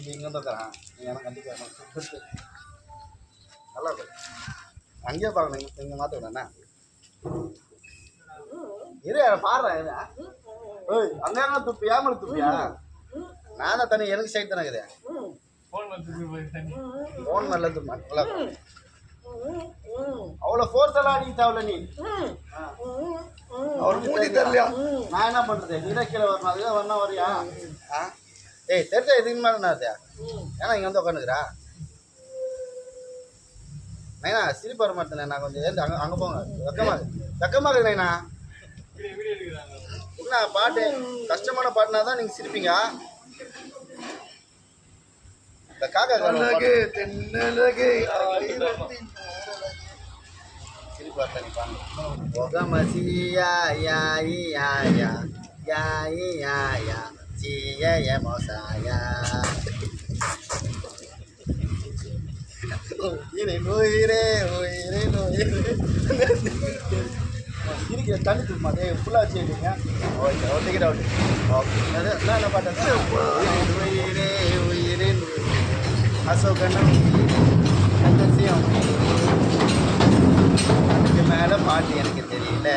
இப்போ இங்கே நீ எனக்கு கண்டிப்பாக நல்லா இருக்கு. அங்கேயே பார்க்கணும் இங்கே இங்கே மாற்றிக்கணுண்ணா இரு பாடுறேன் ஓய் அங்கே என்ன துப்பியா மேலே துப்பியா? நான் தான் தண்ணி எனக்கு சைடு தானே இருக்குது ஃபோன் நல்ல துப்பா நல்லா. அவ்வளோ ஃபோர்ஸ் எல்லாம் அடிக்க தேவையில்ல நீ. அவருக்கு மூடி? தெரியலையா? நான் என்ன பண்றது? நீதான் கீழே வரணும். அதுதான் வரணும் வரியா? ஆ? ஏய் தெரிஞ்சா இதுக்கு மேலே என்ன அது ஏன்னா இங்கே வந்து உட்காந்துக்கிறா நைனா சிரிப்பு வர மாட்டேன் நான். கொஞ்சம் ஏந்து அங்கே அங்கே போங்க. வெக்கமா வெக்கமா இருக்கு நைனா. என்ன பாட்டு? கஷ்டமான பாட்டுனா தான் நீங்கள் சிரிப்பீங்க? இந்த காக்கா சிரிப்பு நீ பாருங்க. ஒகமசி யா யா இ, யா யா யா இ, யா யா சி ய ய மோசாயா உயிரே உயிரே உயிரே உயிரே இருக்கிற தண்ணி தும்மா டே ஃபுல்லாக வச்சுக்கிட்டீங்க ஓகே ஓகே அவுட் ஓகே அது என்ன பாட்டு உயிரே உயிரே அசோகனும் அந்த சியம் அதுக்கு மேலே பாட்டு எனக்கு தெரியல